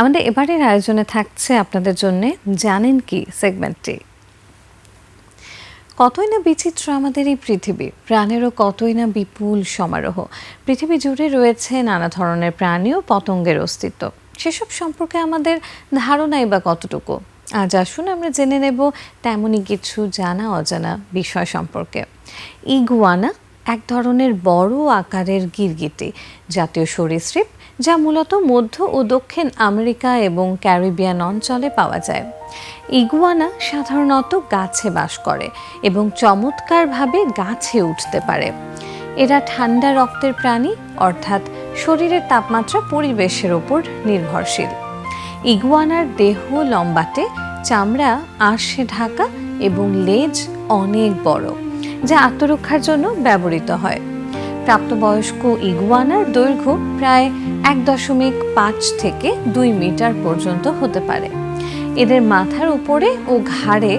আমাদের এবারের আয়োজনে থাকছে আপনাদের জন্য জানেন কি সেগমেন্টটি? কতই না বিচিত্র আমাদের এই পৃথিবী, প্রাণেরও কতই না বিপুল সমারোহ। পৃথিবী জুড়ে রয়েছে নানা ধরনের প্রাণী ও পতঙ্গের অস্তিত্ব। সেসব সম্পর্কে আমাদের ধারণাই বা কতটুকু? আজ আসুন আমরা জেনে নেব তেমনই কিছু জানা অজানা বিষয় সম্পর্কে। ইগুয়ানা, এক ধরনের বড় আকারের গিরগিটি, জাতীয় সরীসৃপ যা মূলত মধ্য ও দক্ষিণ আমেরিকা এবং ক্যারিবিয়ান অঞ্চলে পাওয়া যায়। ইগুয়ানা সাধারণত গাছে বাস করে এবং চমৎকারভাবে গাছে উঠতে পারে। এরা ঠান্ডা রক্তের প্রাণী, অর্থাৎ শরীরের তাপমাত্রা পরিবেশের ওপর নির্ভরশীল। ইগুয়ানার দেহ লম্বাটে, চামড়া, আঁশে ঢাকা এবং লেজ অনেক বড়, যা আত্মরক্ষার জন্য ব্যবহৃত হয়। প্রাপ্তবয়স্ক ইগুয়ানার দৈর্ঘ্য প্রায় এক দশমিক পাঁচ থেকে দুই মিটার পর্যন্ত হতে পারে। এদের মাথার উপরে ও ঘাড়ে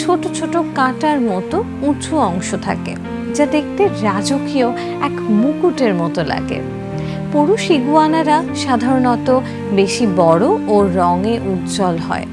ছোট ছোট কাঁটার মতো উঁচু অংশ থাকে, যা দেখতে রাজকীয় এক মুকুটের মতো লাগে। পুরুষ ইগুয়ানারা সাধারণত বেশি বড় ও রঙে উজ্জ্বল হয়।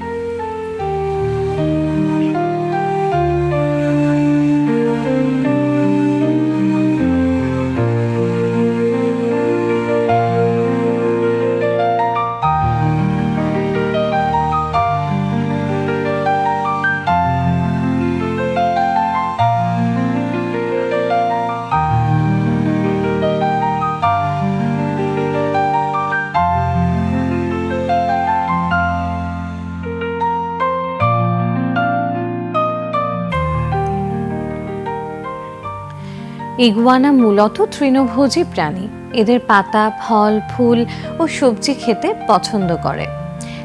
ইগুয়ানা মূলত তৃণভোজী প্রাণী। এদের পাতা, ফল, ফুল ও সবজি খেতে পছন্দ করে।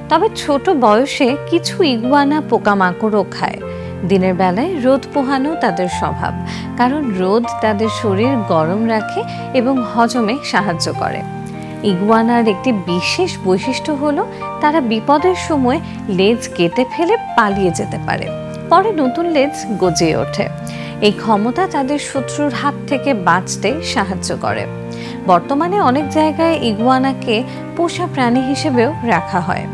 তবে ছোট বয়সে কিছু ইগুয়ানা পোকামাকড়ও খায়। দিনের বেলায় রোদ পোহানো তাদের স্বভাব, কারণ রোদ তাদের শরীর গরম রাখে এবং হজমে সাহায্য করে। ইগুয়ানার একটি বিশেষ বৈশিষ্ট্য হলো, তারা বিপদের সময় লেজ কেটে ফেলে পালিয়ে যেতে পারে। পরে নতুন লেজ গজিয়ে ওঠে। এই ক্ষমতা তাদের শত্রুর হাত থেকে বাঁচতে সাহায্য করে। বর্তমানে অনেক জায়গায় ইগুয়ানাকে পোষা প্রাণী হিসেবেও রাখা হয়।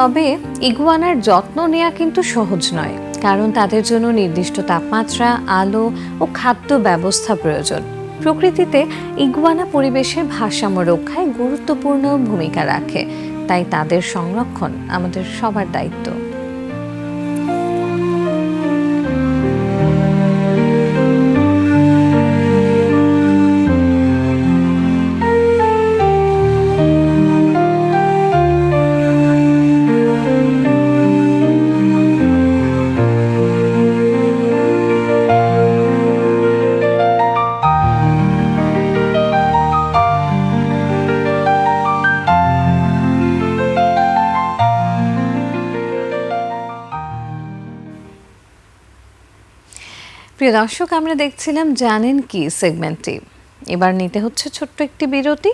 তবে ইগুয়ানার যত্ন নেওয়া কিন্তু সহজ নয়, কারণ তাদের জন্য নির্দিষ্ট তাপমাত্রা, আলো ও খাদ্য ব্যবস্থা প্রয়োজন। প্রকৃতিতে ইগুয়ানা পরিবেশের ভারসাম্য রক্ষায় গুরুত্বপূর্ণ ভূমিকা রাখে, তাই তাদের সংরক্ষণ আমাদের সবার দায়িত্ব। প্রিয় দর্শক আমরা দেখছিলাম জানেন কি সেগমেন্টটি এবার নিতে হচ্ছে ছোট্ট একটি বিরতি।